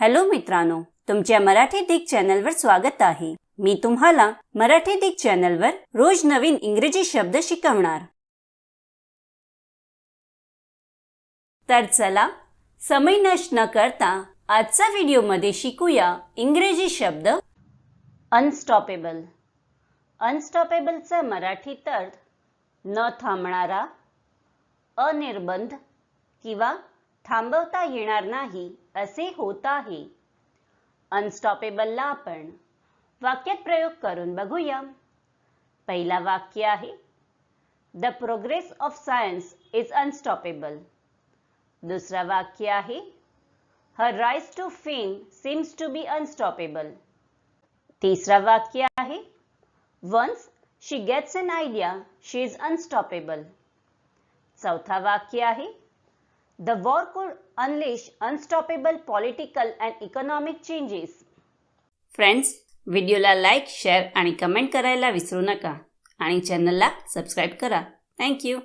Hello मित्रांनो तुमच्या मराठी दिग चॅनलवर स्वागत आहे. मी तुम्हाला मराठी दिग चॅनलवर रोज नवीन इंग्रजी शब्द शिकवणार. तर चला समय नष्ट न करता आजचा व्हिडिओमध्ये शिकूया इंग्रजी शब्द अनस्टॉपेबल अनस्टॉपेबलचा मराठी अर्थ न थांबणारा अनिर्बंध किंवा थांबवता येणार नाही असे होत आहे. अनस्टॉपेबलला आपण वाक्यात प्रयोग करून बघूया. पहिला वाक्य आहे the progress of science is unstoppable दुसरा वाक्य आहे her rise to fame seems to be unstoppable तिसरा वाक्य आहे once she gets an idea she is unstoppable चौथा वाक्य आहे the war could unleash unstoppable political and economic changes friends व्हिडिओला लाईक शेअर आणि कमेंट करायला विसरू नका. आणि चॅनलला सबस्क्राईब करा. थँक्यू